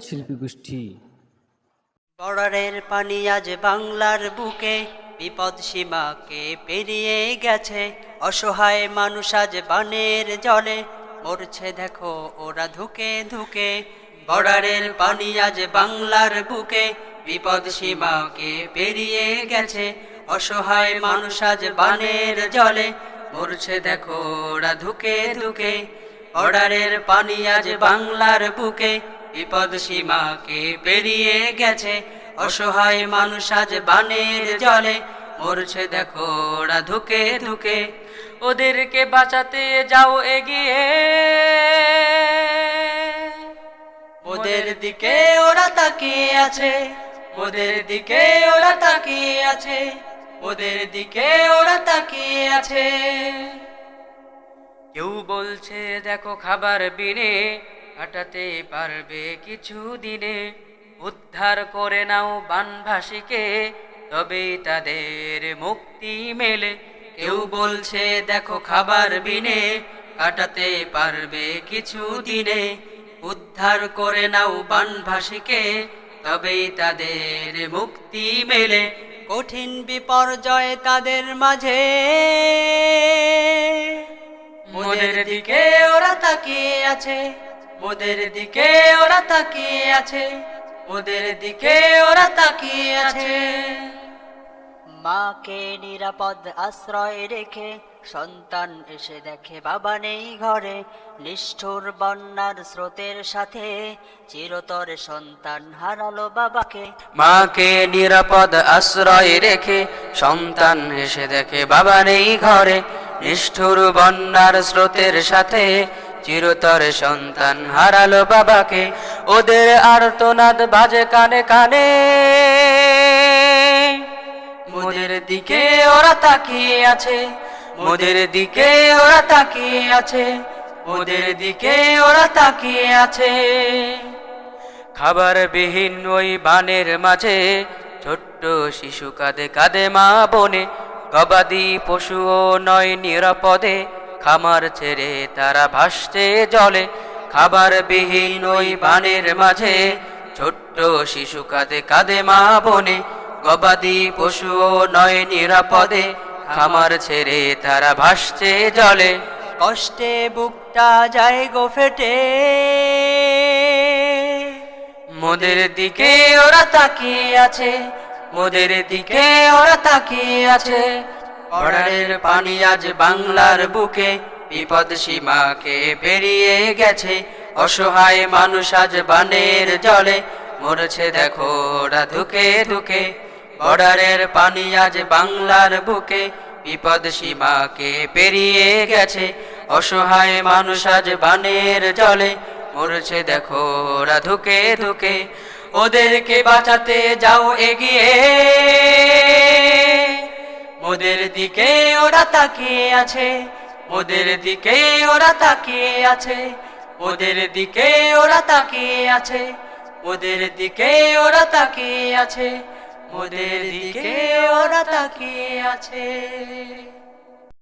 শিল্পী গোষ্ঠী। বর্ডারের পানি আজ বাংলার বুকে, বিপদ সীমাকে পেরিয়ে গেছে। অসহায় মানুষ আজ বানের জলে, মরছে দেখো ওরা ধুকে ধুকে। বর্ডারের পানি আজ বাংলার বুকে, বিপদ সীমাকে পেরিয়ে গেছে। অসহায় মানুষ আজ বানের জলে, মরছে দেখো ওরা ধুকে ধুকে। বর্ডারের পানি আজ বাংলার বুকে বিপদ সীমাকে পেরিয়ে গেছে, অসহায় মানুষ আজ বানের জলে। মরছে দেখো ওরা ধুকে ধুকে, ওদেরকে বাঁচাতে যাও এগিয়ে। ওদের দিকে ওরা তাকিয়ে আছে ওদের দিকে ওরা তাকিয়ে আছে ওদের দিকে ওরা তাকিয়ে আছে। কেউ বলছে, দেখো খাবার বিনে কাটাতে পারবে কিছু দিনে উদ্ধার করে নাও বানভাসীকে তবেই তাদের মুক্তি মেলে। কেউ বলছে দেখো খাবার বিনে কাটাতে পারবে কিছু দিনে উদ্ধার করে নাও বানভাসীকে তবেই তাদের মুক্তি মেলে। কঠিন বিপর্যয় তাদের মাঝে। মনের দিকে ওরা তাকিয়ে আছে। মোদের দিকে ওরা তাকিয়ে আছে। ওদের দিকে ওরা তাকিয়ে আছে। মাকে নিরাপদ আশ্রয় রেখে সন্তান এসে দেখে বাবা নেই ঘরে। নিষ্ঠুর বন্যার স্রোতের সাথে চিরতর সন্তান হারালো বাবাকে। মাকে নিরাপদ আশ্রয় রেখে সন্তান এসে দেখে বাবা নেই ঘরে। নিষ্ঠুর বন্যার স্রোতের সাথে চিরতর সন্তান হারালো বাবাকে, ওদের আর্তনাদ বাজে কানে কানে। মোদের দিকে ওরা তাকিয়ে আছে, মোদের দিকে ওরা তাকিয়ে আছে, মোদের দিকে ওরা তাকিয়ে আছে। খাবার বিহীন ওই বানের মাঝে, ছোট্ট শিশু কাঁদে কাঁদে মা বনে, গবাদি পশুও নয় নিরাপদে। খামার ছেড়ে তারা ভাসছে জলে। খাবার বিহীন ওই বানের মাঝে, ছোট্ট শিশু কাঁদে কাঁদে মা বনে। গবাদি পশুও নয় নিরাপদে, খামার ছেড়ে তারা ভাসছে জলে। কষ্টে বুকটা যায় গো ফেটে। মোদের দিকে ওরা তাকিয়ে আছে, মোদের দিকে ওরা তাকিয়ে আছে। বর্ডারের পানি আজ বাংলার বুকে, বিপদ সীমাকে পেরিয়ে গেছে। অসহায় মানুষ আজ বানের জলে, মরছে দেখো ওরা ধুকে ধুকে। বর্ডারের পানি আজ বাংলার বুকে, বিপদ সীমাকে পেরিয়ে গেছে। অসহায় মানুষ আজ বানের জলে, মরছে দেখো ওরা ধুকে ধুকে। ওদেরকে বাঁচাতে যাও, এগিয়ে। মোদের দিকে ওরা তাকিয়ে আছে, ওদের দিকে ওরা তাকিয়ে আছে, ওদের দিকে ওরা তাকিয়ে আছে, ওদের দিকে ওরা তাকিয়ে আছে, ওদের দিকে ওরা তাকিয়ে আছে।